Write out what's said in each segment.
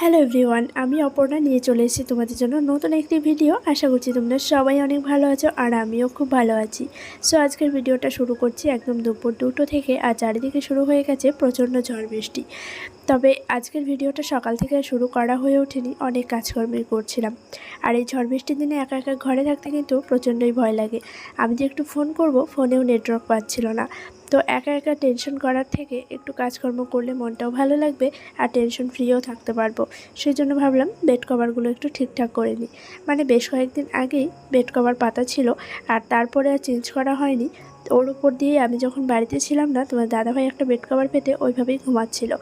Hello everyone আমি অপর্ণা নিয়ে চলে এসেছি তোমাদের জন্য নতুন একটি ভিডিও আশা করছি তোমরা সবাই অনেক ভালো আছো আর আমিও খুব ভালো আছি। সো আজকের ভিডিওটা শুরু করছি একদম দুপুর দুটো থেকে আর চারিদিকে শুরু হয়ে গেছে প্রচণ্ড ঝড় বৃষ্টি। তবে আজকের ভিডিওটা সকাল থেকে শুরু করা হয়ে ওঠেনি, অনেক কাজকর্মই করছিলাম। আর এই ঝড় বৃষ্টির দিনে একা একা ঘরে থাকতে কিন্তু প্রচণ্ডই ভয় লাগে। আমি যে একটু ফোন করব, ফোনেও নেটওয়ার্ক পাচ্ছিল না। তো একা একা টেনশন করার থেকে একটু কাজকর্ম করলে মনটাও ভালো লাগবে আর টেনশন ফ্রিও থাকতে পারব। সেই জন্য ভাবলাম বেড কভারগুলো একটু ঠিকঠাক করে নিই। মানে বেশ কয়েকদিন আগেই বেড কভার পাতা ছিল আর তারপরে আর চেঞ্জ করা হয়নি। ওর উপর দিয়ে আমি যখন বাড়িতে ছিলাম না, তোমার দাদাভাই একটা বেড কভার পেতে ওইভাবেই ঘুমাচ্ছিল।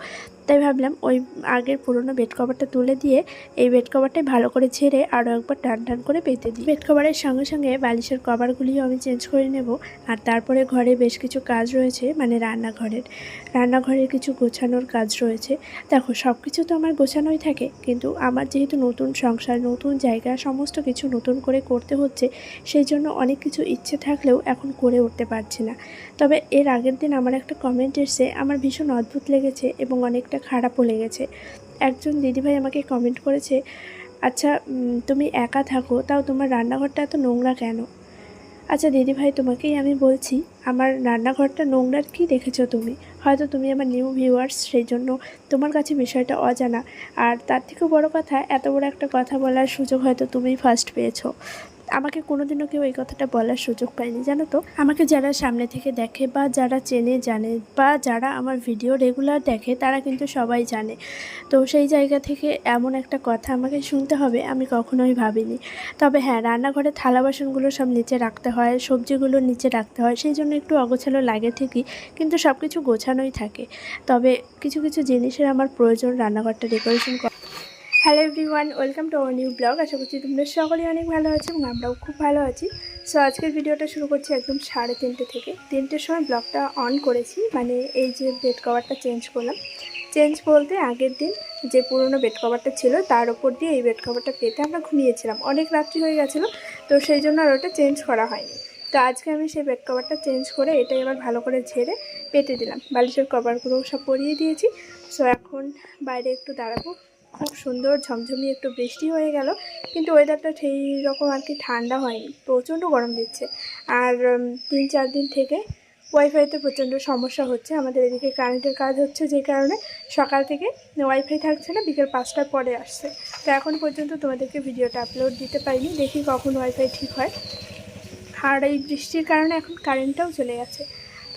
তাই ভাবলাম ওই আগের পুরনো বেড কভারটা তুলে দিয়ে এই বেড কভারটাই ভালো করে ঝেড়ে আরও একবার টান টান করে পেতে দিই। বেড কভারের সঙ্গে সঙ্গে বালিশের কভারগুলিও আমি চেঞ্জ করে নেব। আর তারপরে ঘরে বেশ কিছু কাজ রয়েছে মানে রান্নাঘরের। রান্নাঘরের কিছু গোছানোর কাজ রয়েছে। দেখো সব কিছু তো আমার গোছানোই থাকে, কিন্তু আমার যেহেতু নতুন সংসার, নতুন জায়গা, সমস্ত কিছু নতুন করে করতে হচ্ছে, সেই জন্য অনেক কিছু ইচ্ছে থাকলেও এখন করে উঠতে পারছি না। তবে এর আগের দিন আমার একটা কমেন্ট এসছে, আমার ভীষণ অদ্ভুত লেগেছে এবং অনেকটা খারাপও লেগেছে। একজন দিদিভাই আমাকে কমেন্ট করেছে আচ্ছা তুমি একা থাকো, তাও তোমার রান্নাঘরটা এত নোংরা কেন? আচ্ছা দিদিভাই, তোমাকেই আমি বলছি, আমার রান্নাঘরটা নোংরার কি দেখেছ তুমি? হয়তো তুমি আমার নিউ ভিউয়ার্স সেই জন্য তোমার কাছে বিষয়টা অজানা। আর তার থেকেও বড় কথা, এত বড় একটা কথা বলার সুযোগ হয়তো তুমিই ফার্স্ট পেয়েছ। আমাকে কোনোদিনও কেউ এই কথাটা বলার সুযোগ পায়নি, জানো তো? আমাকে যারা সামনে থেকে দেখে বা যারা চেনে, জানে বা যারা আমার ভিডিও রেগুলার দেখে, তারা কিন্তু সবাই জানে। তো সেই জায়গা থেকে এমন একটা কথা আমাকে শুনতে হবে, আমি কখনোই ভাবিনি। তবে হ্যাঁ রান্নাঘরে থালা বাসনগুলো সব নিচে রাখতে হয়, সবজিগুলো নিচে রাখতে হয়, সেই জন্য একটু অগোছালো লাগে ঠিকই, কিন্তু সব কিছু গোছানোই থাকে। তবে কিছু কিছু জিনিসের আমার প্রয়োজন রান্নাঘরটা ডেকোরেশন করা hello everyone welcome to our new blog আশা করছি তোমরা সকলেই অনেক ভালো আছো এবং আমরাও খুব ভালো আছি। সো আজকের ভিডিওটা শুরু করছি একদম সাড়ে তিনটে থেকে। তিনটের সময় ব্লগটা অন করেছি মানে এই যে বেড কভারটা চেঞ্জ করলাম। চেঞ্জ বলতে আগের দিন যে পুরনো বেড কভারটা ছিল, তার ওপর দিয়ে এই বেড কভারটা পেতে আমরা ঘুমিয়েছিলাম। অনেক রাত্রি হয়ে গেছিল, তো সেই জন্য আর ওটা চেঞ্জ করা হয়নি। তো আজকে আমি সেই বেড কভারটা চেঞ্জ করে এটাই আবার ভালো করে ঝেড়ে পেতে দিলাম। বালিশের কভারগুলো সব পরিয়ে দিয়েছি। সো এখন বাইরে একটু দাঁড়াবো। খুব সুন্দর ঝমঝমি একটু বৃষ্টি হয়ে গেল, কিন্তু ওয়েদারটা সেই রকম আর কি ঠান্ডা হয়নি, প্রচণ্ড গরম দিচ্ছে। আর তিন চার দিন থেকে ওয়াইফাইতে প্রচণ্ড সমস্যা হচ্ছে, আমাদের এদিকে কারেন্টের কাজ হচ্ছে যে কারণে সকাল থেকে ওয়াইফাই থাকছে না, বিকেল পাঁচটার পরে আসছে। তো এখন পর্যন্ত তোমাদেরকে ভিডিওটা আপলোড দিতে পারিনি, দেখি কখন ওয়াইফাই ঠিক হয়। আর এই বৃষ্টির কারণে এখন কারেন্টটাও চলে গেছে।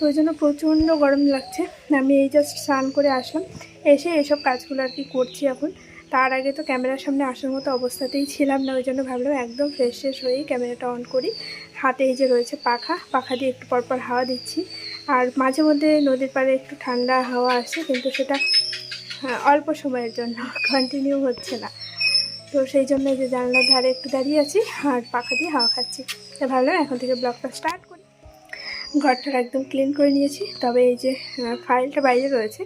তো ওই জন্য প্রচণ্ড গরম লাগছে। আমি এই জাস্ট স্নান করে আসলাম। এসে এসব কাজগুলো আর কি করছি এখন। তার আগে তো ক্যামেরার সামনে আসার মতো অবস্থাতেই ছিলাম না ওই জন্য ভাবলাম একদম ফ্রেশ ফ্রেশ হয়েই ক্যামেরাটা অন করি। হাতে এই যে রয়েছে পাখা পাখা দিয়ে একটু পরপর হাওয়া দিচ্ছি। আর মাঝে মধ্যে নদীর পাড়ে একটু ঠান্ডা হাওয়া আসে কিন্তু সেটা হ্যাঁ, অল্প সময়ের জন্য কন্টিনিউ হচ্ছে না। তো সেই জন্য যে জানলার ধারে একটু দাঁড়িয়ে আছি আর পাখা দিয়ে হাওয়া খাচ্ছি। ভাবলাম এখন থেকে ব্লগটা স্টার্ট করি ঘরটা একদম ক্লিন করে নিয়েছি। তবে এই যে ফাইলটা বাইরে রয়েছে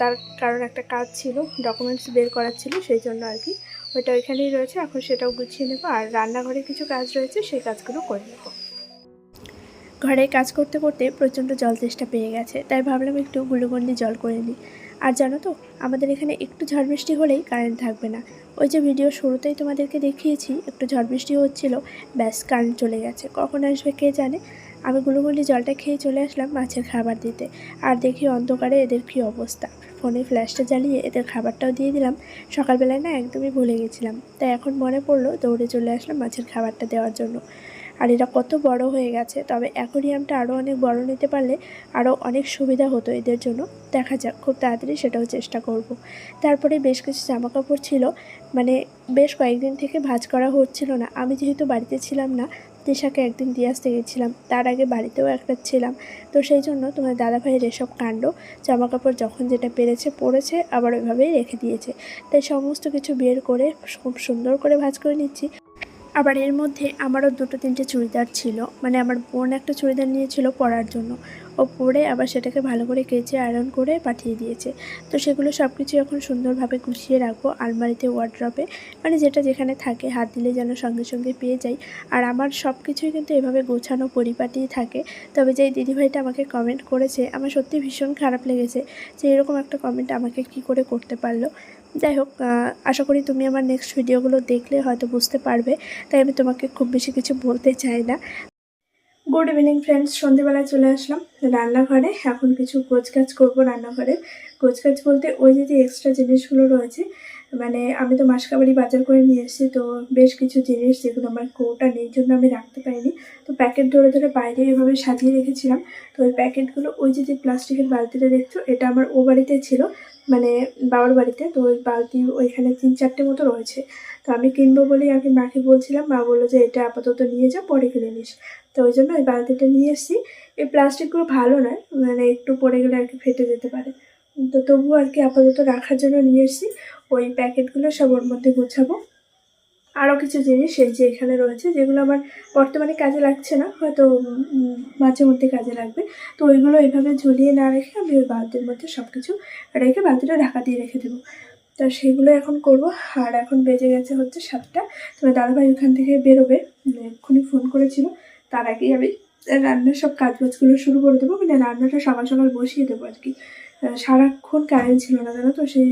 তার কারণ একটা কাজ ছিল ডকুমেন্টস বের করার ছিল, সেই জন্য আর কি। ওইটা ওইখানেই রয়েছে, এখন সেটাও গুছিয়ে নেব। আর রান্নাঘরে কিছু কাজ রয়েছে, সেই কাজগুলো করে নেব। ঘরে কাজ করতে করতে প্রচণ্ড জল তেষ্টা পেয়ে গেছে, তাই ভাবলাম একটু গুলুগন্ডি জল করে নিই। আর জানো তো, আমাদের এখানে একটু ঝড় বৃষ্টি হলেই কারেন্ট থাকবে না। ওই যে ভিডিও শুরুতেই তোমাদেরকে দেখিয়েছি, একটু ঝড় বৃষ্টি হচ্ছিল, ব্যাস কারেন্ট চলে গেছে। কখন আসবে কে জানে? আমি গুলুগুলি জলটা খেয়ে চলে আসলাম মাছের খাবার দিতে। আর দেখি অন্ধকারে এদের কী অবস্থা। ফোনে ফ্ল্যাশটা জ্বালিয়ে এদের খাবারটাও দিয়ে দিলাম। সকালবেলায় না একদমই ভুলে গেছিলাম। তাই এখন মনে পড়ল দৌড়ে চলে আসলাম মাছের খাবারটা দেওয়ার জন্য। আর এরা কত বড় হয়ে গেছে। তবে অ্যাকোরিয়ামটা আরও অনেক বড় নিতে পারলে আরও অনেক সুবিধা হতো এদের জন্য। দেখা যাক, খুব তাড়াতাড়ি সেটাও চেষ্টা করব। তারপরে বেশ কিছু জামা কাপড় ছিল। মানে বেশ কয়েকদিন থেকে ভাঁজ করা হচ্ছিল না। আমি যেহেতু বাড়িতে ছিলাম না তিশাকে একদিন দিয়ে আসতে গেছিলাম তার আগে বাড়িতেও একটা ছিলাম। তো সেই জন্য তোমার দাদাভাইয়ের এসব কাণ্ড জামা কাপড় যখন যেটা পেরেছে পরেছে আবার ওইভাবেই রেখে দিয়েছে। তাই সমস্ত কিছু বের করে খুব সুন্দর করে ভাজ করে নিচ্ছি। আবার এর মধ্যে আমারও দুটো তিনটে চুড়িদার ছিল। মানে আমার বোন একটা চুড়িদার নিয়েছিল পরার জন্য। ও পরে আবার সেটাকে ভালো করে কেচে আয়রন করে পাঠিয়ে দিয়েছে। তো সেগুলো সব কিছু এখন সুন্দরভাবে গুছিয়ে রাখব আলমারিতে ওয়ার্ড্রপে মানে যেটা যেখানে থাকে, হাত দিলে যেন সঙ্গে সঙ্গে পেয়ে যাই। আর আমার সব কিছুই কিন্তু এভাবে গোছানো পরিপাটিই থাকে। তবে যেই দিদিভাইটা আমাকে কমেন্ট করেছে, আমার সত্যি ভীষণ খারাপ লেগেছে যে এরকম একটা কমেন্ট আমাকে কি করে করতে পারল। যাই হোক আশা করি তুমি আমার নেক্সট ভিডিওগুলো দেখলে হয়তো বুঝতে পারবে। তাই আমি তোমাকে খুব বেশি কিছু বলতে চাই না। গুড ইভিনিং ফ্রেন্ডস সন্ধেবেলায় চলে আসলাম রান্নাঘরে। এখন কিছু গোছগাছ করব রান্নাঘরে। গোছগাছ বলতে ওই যে যে এক্সট্রা জিনিসগুলো রয়েছে মানে আমি তো মাসকাবাড়ি বাজার করে নিয়ে এসেছি, তো বেশ কিছু জিনিস যেগুলো আমার কৌটা নেই জন্য আমি রাখতে পারিনি। তো প্যাকেট ধরে ধরে বাইরে এভাবে সাজিয়ে রেখেছিলাম। তো ওই প্যাকেটগুলো ওই যে যে প্লাস্টিকের বালতিটা দেখছ, এটা আমার ও বাড়িতে ছিল মানে বাবার বাড়িতে। তো ওই বালতি ওইখানে তিন চারটে মতো রয়েছে। তো আমি কিনবো বলেই কি মাকে বলছিলাম, মা বলল যে এটা আপাতত নিয়ে যা, পরে কিনে নিস। তো ওই জন্য ওই বালতিটা নিয়ে এসেছি। এই প্লাস্টিকগুলো ভালো নয় মানে একটু পড়ে গেলে আর কি ফেটে যেতে পারে। তো তবুও আর কি আপাতত রাখার জন্য নিয়ে এসেছি। ওই প্যাকেটগুলো সব ওর মধ্যে গুছাবো। আরও কিছু জিনিস এই যে এখানে রয়েছে, যেগুলো আমার বর্তমানে কাজে লাগছে না, হয়তো মাঝে মধ্যে কাজে লাগবে। তো ওইগুলো এইভাবে ঝুলিয়ে না রেখে আমি ওই বালতির মধ্যে সব কিছু রেখে বালতিটা ঢাকা দিয়ে রেখে দেবো। তো সেগুলো এখন করব। আর এখন বেজে গেছে হচ্ছে সাতটা। তোমার দাদাভাই ওখান থেকে বেরোবে। এক্ষুনি ফোন করেছিল। তার আগেই আমি রান্নার সব কাজ বাজগুলো শুরু করে দেবো। মানে রান্নাটা সকাল সকাল বসিয়ে দেবো আর কি। সারাক্ষণ কারেন্ট ছিল না, জানো তো? সেই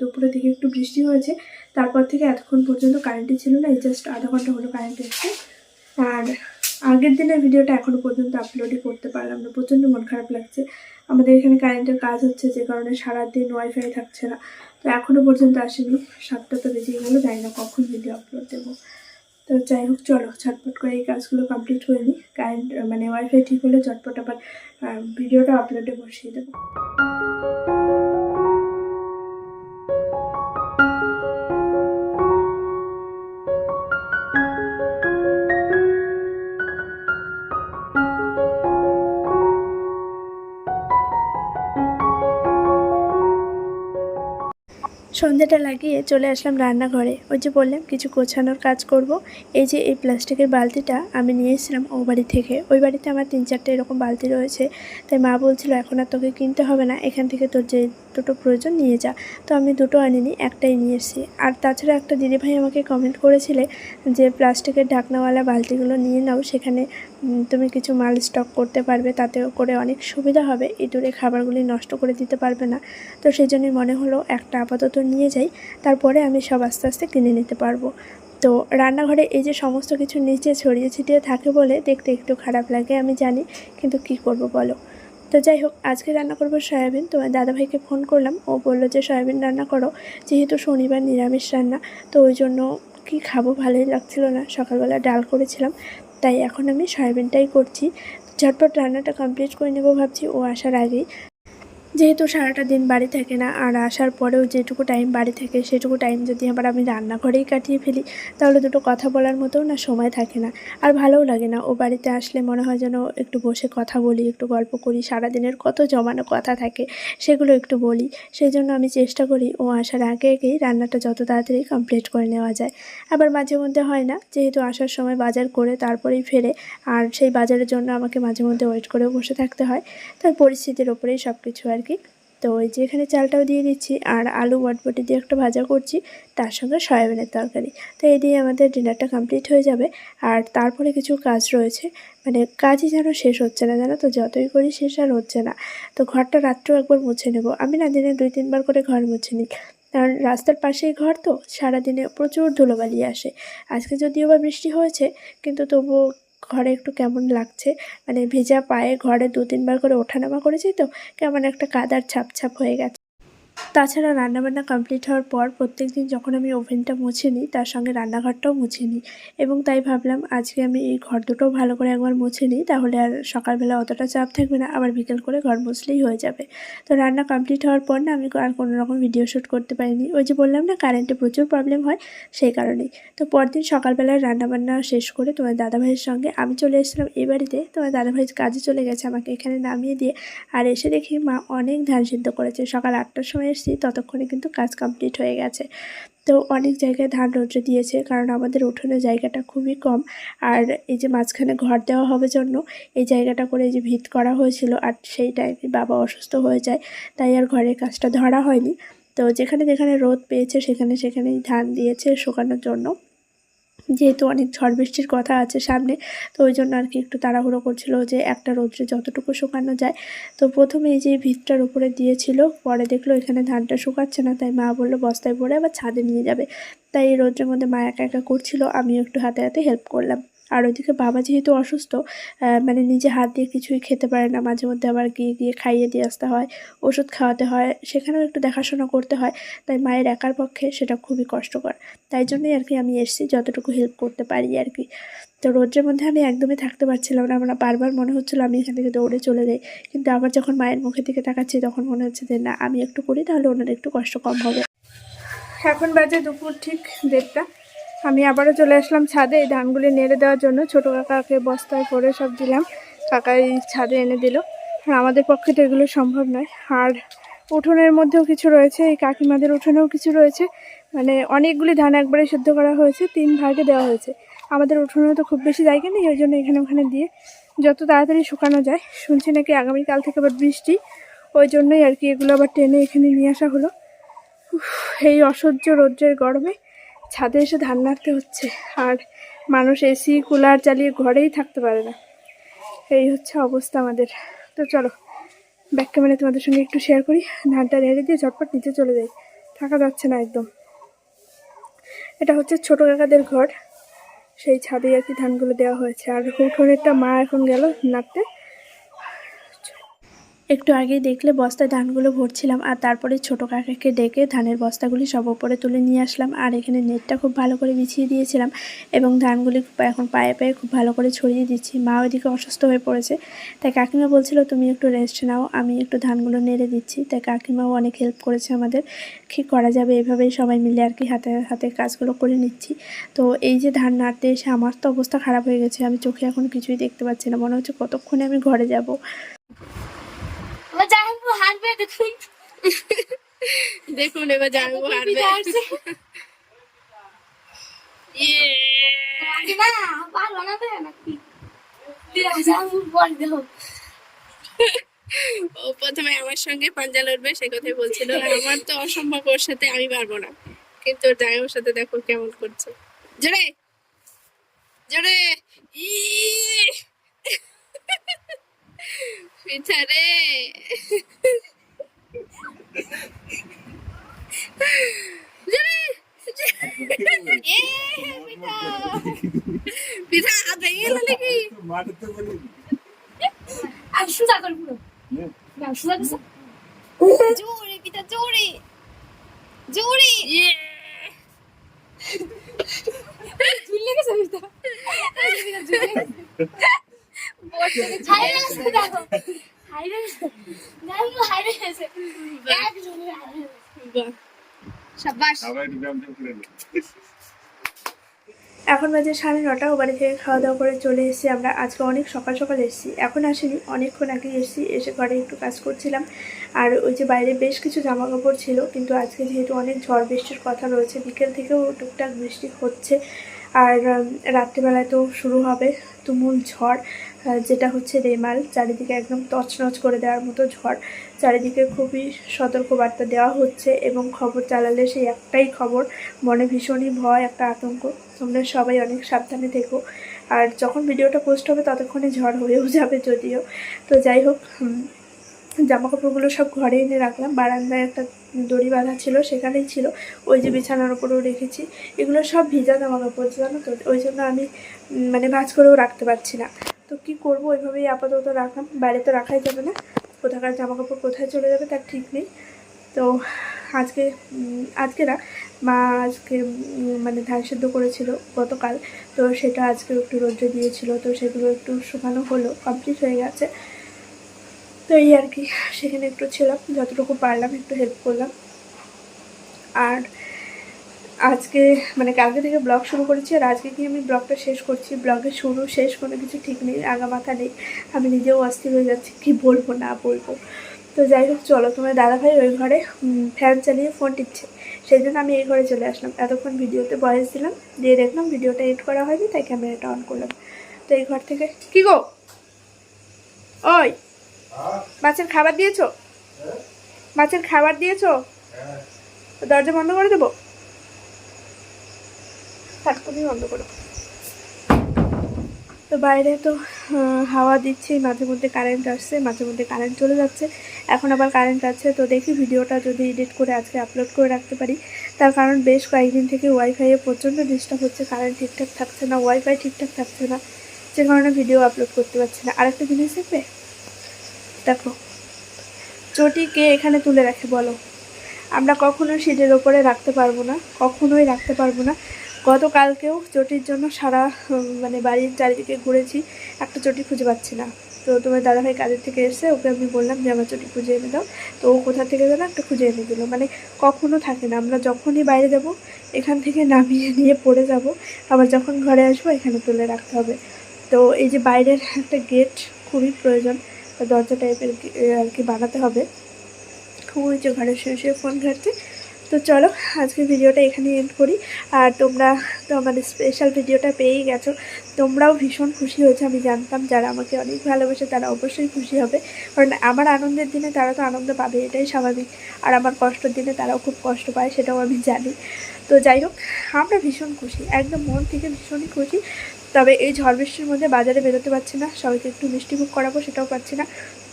দুপুরের দিকে একটু বৃষ্টি হয়েছে। তারপর থেকে এতক্ষণ পর্যন্ত কারেন্টই ছিল না। এই জাস্ট আধা ঘণ্টা হলো কারেন্ট এসছে। আর আগের দিনের ভিডিওটা এখনও পর্যন্ত আপলোডই করতে পারলাম না। প্রচণ্ড মন খারাপ লাগছে। আমাদের এখানে কারেন্টের কাজ হচ্ছে যে কারণে সারাদিন ওয়াইফাই থাকছে না। তো এখনও পর্যন্ত আসেনি। সাতটা তো বেজে গেলো, জানি না কখন ভিডিও আপলোড দেবো। তো যাই হোক, চলো ছটপট করে এই কাজগুলো কমপ্লিট হয়ে নিই। কারেন্ট মানে ওয়াইফাই ঠিক হলে চটপট আবার ভিডিওটা আপলোডে বসিয়ে দেবো। সন্ধ্যাটা লাগিয়ে চলে আসলাম রান্নাঘরে। ওই যে বললাম, কিছু গোছানোর কাজ করব। এই যে এই প্লাস্টিকের বালতিটা আমি নিয়ে এসেছিলাম ও বাড়ি থেকে। ওই বাড়িতে আমার তিন চারটে এরকম বালতি রয়েছে। তাই মা বলছিল, এখন আর তোকে কিনতে হবে না। এখান থেকে তোর যে দুটো প্রয়োজন, নিয়ে যা। তো আমি দুটো আনিনি, একটাই নিয়ে এসেছি। আর তাছাড়া একটা দিদিভাই আমাকে কমেন্ট করেছিলে যে প্লাস্টিকের ঢাকনাওয়ালা বালতিগুলো নিয়ে নাও, সেখানে তুমি কিছু মাল স্টক করতে পারবে, তাতে করে অনেক সুবিধা হবে। ইঁদুরে খাবারগুলি নষ্ট করে দিতে পারবে না। তো সেই জন্যই মনে হলো একটা আপাতত নিয়ে যাই, তারপরে আমি সব আস্তে আস্তে কিনে নিতে পারব। তো রান্নাঘরে এই যে সমস্ত কিছু নিচে ছড়িয়ে ছিটিয়ে থাকে বলে দেখতে একটু খারাপ লাগে, আমি জানি। কিন্তু কি করব বলো? তো যাই হোক, আজকে রান্না করব সয়াবিন। তোমার দাদাভাইকে ফোন করলাম। ও বলল যে, সয়াবিন রান্না করো। যেহেতু শনিবার নিরামিষ রান্না, তো ওই জন্য কি খাব ভালোই লাগছিল না। সকালবেলা ডাল করেছিলাম, তাই এখন আমি সয়াবিনটাই করছি। ঝটপট রান্নাটা কমপ্লিট করে নেব ভাবছি। ও আসার আগেই যেহেতু সারাটা দিন বাড়ি থাকে না, আর আসার পরেও যেটুকু টাইম বাড়ি থাকে, সেটুকু টাইম যদি আবার আমি রান্নাঘরেই কাটিয়ে ফেলি, তাহলে দুটো কথা বলার মতো না, সময় থাকে না। আর ভালোও লাগে না, ও বাড়িতে আসলে মনে হয় যেন একটু বসে কথা বলি, একটু গল্প করি, সারাদিনের কত জমানো কথা থাকে, সেগুলো একটু বলি। সেই জন্য আমি চেষ্টা করি, ও আসার আগে আগেই রান্নাটা যত তাড়াতাড়ি কমপ্লিট করে নেওয়া যায়। আবার মাঝে মধ্যে হয় না, যেহেতু আসার সময় বাজার করে তারপরেই ফেরে, আর সেই বাজারের জন্য আমাকে মাঝে মধ্যে ওয়েট করেও বসে থাকতে হয়। তার পরিস্থিতির ওপরেই সব কিছু আর কি তো ওই যে এখানে চালটাও দিয়ে দিচ্ছি আর আলু বটবটি দিয়ে একটা ভাজা করছি, তার সঙ্গে সয়াবিনের তরকারি। তো এই দিয়ে আমাদের ডিনারটা কমপ্লিট হয়ে যাবে। আর তারপরে কিছু কাজ রয়েছে। মানে কাজই যেন শেষ হচ্ছে না, জানো তো? যতই করি শেষ আর হচ্ছে না। তো ঘরটা রাত্রেও একবার মুছে নেব। আমি না দিনে দুই তিনবার করে ঘর মুছে নিই। কারণ রাস্তার পাশেই ঘর তো, সারাদিনে প্রচুর ধুলোবালি আসে। আজকে যদিও বা বৃষ্টি হয়েছে, কিন্তু তবুও ঘরে একটু কেমন লাগছে? মানে ভেজা পায়ে ঘরে দু তিনবার করে ওঠানামা করেছি তো? কেমন একটা কাদার ছাপ ছাপ হয়ে গেছে। তাছাড়া রান্নাবান্না কমপ্লিট হওয়ার পর প্রত্যেক দিন যখন আমি ওভেনটা মুছে নিই, তার সঙ্গে রান্নাঘরটাও মুছে নিই। এবং তাই ভাবলাম আজকে আমি এই ঘর দুটোও ভালো করে একবার মুছে নিই, তাহলে আর সকালবেলা অতটা চাপ থাকবে না, আবার বিকেল করে ঘর মুছলেই হয়ে যাবে। তো রান্না কমপ্লিট হওয়ার পর না আমি আর কোনো রকম ভিডিও শ্যুট করতে পারিনি। ওই যে বললাম না কারেন্টে প্রচুর প্রবলেম হয় সেই কারণেই। তো পরদিন সকালবেলায় রান্নাবান্না শেষ করে তোমার দাদাভাইয়ের সঙ্গে আমি চলে এসেছিলাম এ বাড়িতে। তোমার দাদাভাই কাজে চলে গেছে আমাকে এখানে নামিয়ে দিয়ে। আর এসে দেখি মা অনেক ধান সিদ্ধ করেছে। সকাল আটটার সময় এসেছি ততক্ষণে কিন্তু কাজ কমপ্লিট হয়ে গেছে। তো অনেক জায়গায় ধান রৌদ্রে দিয়েছে, কারণ আমাদের উঠোনের জায়গাটা খুবই কম। আর এই যে মাঝখানে ঘর দেওয়া হবে জন্য, এই জায়গাটা করে যে ভিত করা হয়েছিল, আর সেই টাইমে বাবা অসুস্থ হয়ে যায়, তাই আর ঘরের কাজটা ধরা হয়নি। তো যেখানে যেখানে রোদ পেয়েছে, সেখানে সেখানেই ধান দিয়েছে শুকানোর জন্য। যেহেতু অনেক ঝড় বৃষ্টির কথা আছে সামনে, তো ওই জন্য আর কি একটু তাড়াহুড়ো করছিল যে একটা রোদ্রে যতটুকু শুকানো যায়। তো প্রথমে এই যে ভিতটার উপরে দিয়েছিল, পরে দেখল এখানে ধানটা শুকাচ্ছে না, তাই মা বলল বস্তায় পরে আবার ছাদে নিয়ে যাবে। তাই এই রোদ্রের মধ্যে মা একা একা করছিল, আমিও একটু হাতে হাতে হেল্প করলাম। আর ওইদিকে বাবা যেহেতু অসুস্থ মানে নিজে হাত দিয়ে কিছুই খেতে পারে না, মাঝে মধ্যে আবার গিয়ে গিয়ে খাইয়ে দিয়ে আসতে হয়, ওষুধ খাওয়াতে হয়, সেখানেও একটু দেখাশোনা করতে হয়, তাই মায়ের একার পক্ষে সেটা খুবই কষ্টকর। তাই জন্যই আর কি আমি এসেছি যতটুকু হেল্প করতে পারি আর কি। তো রোদ্রের মধ্যে আমি একদমই থাকতে পারছিলাম না আমার বারবার মনে হচ্ছিল আমি এখান থেকে দৌড়ে চলে যাই, কিন্তু আবার যখন মায়ের মুখের দিকে তাকাচ্ছি তখন মনে হচ্ছে যে না, আমি একটু করি তাহলে ওনার একটু কষ্ট কম হবে। এখন বাজে দুপুর ঠিক দেড়টা। আমি আবারও চলে আসলাম ছাদে। এই ধানগুলি নেড়ে দেওয়ার জন্য ছোটো কাকাকে বস্তায় করে সব দিলাম। কাকা এই ছাদে এনে দিল। আর আমাদের পক্ষে তো এগুলো সম্ভব নয়। আর উঠোনের মধ্যেও কিছু রয়েছে। এই কাকিমাদের উঠোনেও কিছু রয়েছে। মানে অনেকগুলি ধান একবারে সিদ্ধ করা হয়েছে, তিন ভাগে দেওয়া হয়েছে। আমাদের উঠোনে তো খুব বেশি জায়গা নেই ওই জন্য এখানে ওখানে দিয়ে যত তাড়াতাড়ি শুকানো যায়, শুনছি নাকি আগামীকাল থেকে আবার বৃষ্টি। ওই জন্যই আর কি এগুলো আবার টেনে এখানে নিয়ে আসা হলো। এই অসহ্য রৌদ্রের গরমে ছাদে এসে ধান নাড়তে হচ্ছে। আর মানুষ এসি কুলার চালিয়ে ঘরেই থাকতে পারে না। এই হচ্ছে অবস্থা আমাদের। তো চলো ব্যাক ক্যামেরা তোমাদের সঙ্গে একটু শেয়ার করি। ধানটা নেড়ে দিয়ে ঝটপট নিচে চলে যাই। থাকা যাচ্ছে না একদম। এটা হচ্ছে ছোটো কাকাদের ঘর। সেই ছাদে আর কি ধানগুলো দেওয়া হয়েছে। আর উঠোনেরটা মা এখন গেল নাড়তে। একটু আগে দেখলে বস্তায় ধানগুলো ভরছিলাম আর তারপরে ছোটো কাকাকে ডেকে ধানের বস্তাগুলি সব ওপরে তুলে নিয়ে আসলাম আর এখানে নেটটা খুব ভালো করে বিছিয়ে দিয়েছিলাম এবং ধানগুলি এখন পায়ে পায়ে খুব ভালো করে ছড়িয়ে দিচ্ছি। মা ওইদিকে অসুস্থ হয়ে পড়েছে। তাই কাকিমা বলছিল, তুমি একটু রেস্ট নাও, আমি একটু ধানগুলো নেড়ে দিচ্ছি। তাই কাকিমাও অনেক হেল্প করেছে আমাদের। কী করা যাবে? এভাবেই সবাই মিলে আর কি হাতে হাতে কাজগুলো করে নিচ্ছি। তো এই যে ধান নাড়তে এসে আমার তো অবস্থা খারাপ হয়ে গেছে। আমি চোখে এখন কিছুই দেখতে পাচ্ছি না। মনে হচ্ছে কতক্ষণে আমি ঘরে যাব। হাঁটবে দেখুন। দেখুন এবার জানব হারবে। ইয়ে না পারব না তো নাকি? জাহাঙ্গু বল দেবো ও প্রথমে আমার সঙ্গে পাঞ্জা লড়বে সে কথাই বলছিল। আমার তো অসম্ভব ওর সাথে আমি পারব না। কিন্তু ওর সাথে দেখো কেমন করছে। জোরে! জোরে! ই পিঠা রে পিঠা। পিঠা হাত ভেঙে গেল নাকি আর সুজা কর পুরো সুজা দিছে জোরে জোরে ইয়ে ঝুলে গেছে গেছে এখন বাজে সাড়ে নটা ও বাড়ি থেকে খাওয়া দাওয়া করে চলে এসেছি আমরা। আজকে অনেক সকাল সকাল এসেছি। এখন আসিনি অনেকক্ষণ আগে এসেছি এসে ঘরে একটু কাজ করছিলাম। আর ওই যে বাইরে বেশ কিছু জামা কাপড় ছিল কিন্তু আজকে যেহেতু অনেক ঝড় বৃষ্টির কথা রয়েছে বিকেল থেকেও টুকটাক বৃষ্টি হচ্ছে। আর রাত্রিবেলায় তো শুরু হবে তুমুল ঝড়। যেটা হচ্ছে রেমাল, চারিদিকে একদম তছনছ করে দেওয়ার মতো ঝড়। চারিদিকে খুবই সতর্কবার্তা দেওয়া হচ্ছে এবং খবর চালালে সেই একটাই খবর, মনে ভীষণই ভয়, একটা আতঙ্ক। তোমরা সবাই অনেক সাবধানে থেকো। আর যখন ভিডিওটা পোস্ট হবে, ততক্ষণে ঝড় হয়েও যাবে যদিও। তো যাই হোক জামা কাপড়গুলো সব ঘরে এনে রাখলাম। বারান্দায় একটা দড়ি বাঁধা ছিল, সেখানেই ছিল। ওই যে বিছানার উপরেও রেখেছি। এগুলো সব ভিজা জামা কাপড় জানো তো? ওই জন্য আমি মানে ভাঁজ করেও রাখতে পারছি না। তো কি করব? ওইভাবেই আপাতত রাখলাম। বাইরে তো রাখাই যাবে না। কোথাকার জামা কাপড় কোথায় চলে যাবে তার ঠিক নেই। তো আজকে আজকে না, মা আজকে মানে ধান সেদ্ধ করেছিল গতকাল। তো সেটা আজকে একটু রোদ্রে দিয়েছিল। তো সেগুলো একটু শুকানো হলো কমপ্লিট হয়ে গেছে। তো এই আর কি, সেখানে একটু ছিলাম। যতটুকু পারলাম একটু হেল্প করলাম। আর আজকে মানে কালকে থেকে ব্লগ শুরু করেছি আর আজকে কি আমি ব্লগটা শেষ করছি? ব্লগের শুরু শেষ কোনো কিছু ঠিক নেই আগা মাথা নেই। আমি নিজেও অস্থির হয়ে যাচ্ছি কি বলব না বলব। তো যাই হোক চলো তোমার দাদাভাই ওই ঘরে ফ্যান চালিয়ে ফোন টিপছে। সেই জন্য আমি এই ঘরে চলে আসলাম। এতক্ষণ ভিডিওতে ভয়েস দিলাম দিয়ে দেখলাম ভিডিওটা এডিট করা হয়নি তাই ক্যামেরাটা অন করলাম। তো এই ঘর থেকে কি গো? ওই মাছের খাবার দিয়েছ? মাছের খাবার দিয়েছ? দরজা বন্ধ করে দেবো? তুমি বন্ধ করো। তো বাইরে তো হাওয়া দিচ্ছে, মাঝে মধ্যে কারেন্ট আসছে, মাঝে মধ্যে কারেন্ট চলে যাচ্ছে। এখন আবার কারেন্ট আছে, তো দেখি ভিডিওটা যদি এডিট করে আজকে আপলোড করে রাখতে পারি। তার কারণ বেশ কয়েকদিন থেকে ওয়াইফাইয়ে প্রচণ্ড ডিস্টার্ব হচ্ছে কারেন্ট ঠিকঠাক থাকছে না ওয়াইফাই ঠিকঠাক থাকছে না, যে কারণে ভিডিও আপলোড করতে পারছি না। আরেকটা জিনিস দেখবে? দেখো চটিকে এখানে তুলে রাখে বলো? আমরা কখনো সিটের ওপরে রাখতে পারব না, কখনোই রাখতে পারব না। গতকালকেও চটির জন্য সারা মানে বাড়ির চারিদিকে ঘুরেছি, একটা চটি খুঁজে পাচ্ছি না। তো তোমার দাদাভাই কাজের থেকে এসে ওকে আমি বললাম যে আমার চটি খুঁজে এনে দাও। তো ও কোথা থেকে যেন একটা খুঁজে এনে দিল। মানে কখনো থাকে না, আমরা যখনই বাইরে যাব, এখান থেকে নামিয়ে নিয়ে পড়ে যাব, আবার যখন ঘরে আসব এখানে তুলে রাখতে হবে। তো এই যে বাইরের একটা গেট খুবই প্রয়োজন দরজা টাইপের আর কি বানাতে হবে। ওই যে ঘরে শুয়ে শুয়ে ফোন ঘাটছে তো চলো, আজকে ভিডিওটা এখানে এন্ড করি। আর তোমরা তো আমাদের স্পেশাল ভিডিওটা পেয়েই গেছো। তোমরাও ভীষণ খুশি হয়েছে, আমি জানতাম। যারা আমাকে অনেক ভালোবাসে, তারা অবশ্যই খুশি হবে। কারণ আমার আনন্দের দিনে তারা তো আনন্দ পাবে, এটাই স্বাভাবিক। আর আমার কষ্টের দিনে তারাও খুব কষ্ট পায়, সেটাও আমি জানি। তো যাই হোক, আমরা ভীষণ খুশি, একদম মন থেকে ভীষণই খুশি। তবে এই ঝড় বৃষ্টির মধ্যে বাজারে বেরোতে পারছি না। সবাইকে একটু মিষ্টি মুখ করাবো সেটাও পাচ্ছি না।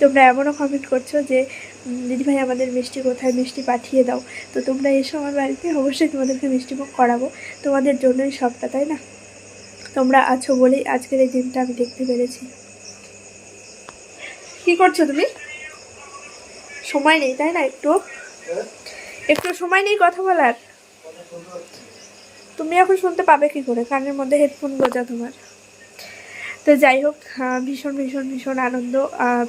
তোমরা এমনও কমেন্ট করছ যে দিদিভাই আমাদের মিষ্টি কোথায় মিষ্টি পাঠিয়ে দাও। তো তোমরা এসো আমার বাড়িতে অবশ্যই তোমাদেরকে মিষ্টি মুখ করাবো। তোমাদের জন্যই সবটা তাই না? তোমরা আছো বলেই আজকের এই দিনটা আমি দেখতে পেরেছি। কি করছ তুমি? সময় নেই তাই না একটু? একটু সময় নেই কথা বলার? তুমি এখন শুনতে পাবে কি করে? কানের মধ্যে হেডফোন গোজা তোমার। তো যাই হোক ভীষণ ভীষণ ভীষণ আনন্দ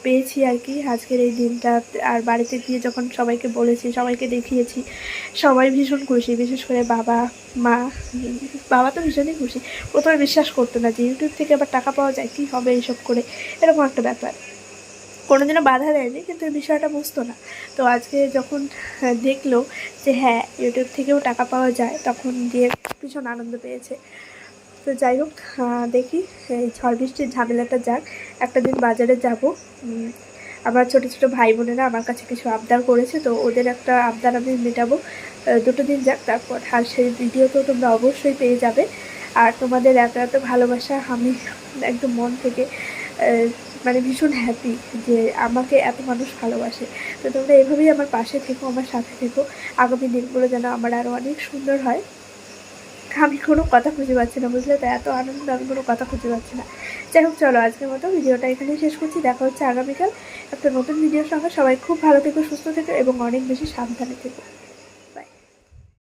পেয়েছি আর কি আজকের এই দিনটা। আর বাড়িতে গিয়ে যখন সবাইকে বলেছি, সবাইকে দেখিয়েছি, সবাই ভীষণ খুশি। বিশেষ করে বাবা, মা, বাবা তো ভীষণই খুশি। প্রথমে বিশ্বাস করতো না যে, ইউটিউব থেকে আবার টাকা পাওয়া যায়? কী হবে এইসব করে? এরকম একটা ব্যাপার। কোনোদিনও বাধা দেয়নি, কিন্তু এই বিষয়টা বুঝতো না। তো আজকে যখন দেখল যে হ্যাঁ ইউটিউব থেকেও টাকা পাওয়া যায়, তখন দিয়ে ভীষণ আনন্দ পেয়েছে। তো যাই হোক দেখি, এই ঝড় বৃষ্টির ঝামেলাটা যাক, একটা দিন বাজারে যাব। আমার ছোটো ছোটো ভাই বোনেরা আমার কাছে কিছু আবদার করেছে, তো ওদের একটা আবদার আমি মেটাবো। দুটো দিন যাক, তারপর আর সেই ভিডিও তো তোমরা অবশ্যই পেয়ে যাবে। আর তোমাদের এত এত ভালোবাসা আমি একদম মন থেকে মানে ভীষণ হ্যাপি যে আমাকে এত মানুষ ভালোবাসে। তো তোমরা এভাবেই আমার পাশে থেকো, আমার সাথে থেকো। আগামী দিনগুলো যেন আমার আরও অনেক সুন্দর হয়। আমি কোনো কথা খুঁজে পাচ্ছি না, বুঝলে? তো এত আনন্দ আমি কোনো কথা খুঁজে পাচ্ছি না। যাই হোক, চলো আজকের মতো ভিডিওটা এখানেই শেষ করছি। দেখা হচ্ছে আগামীকাল একটা নতুন ভিডিওর সঙ্গে সবাই খুব ভালো থেকো, সুস্থ থেকো এবং অনেক বেশি সাবধানে থেকো।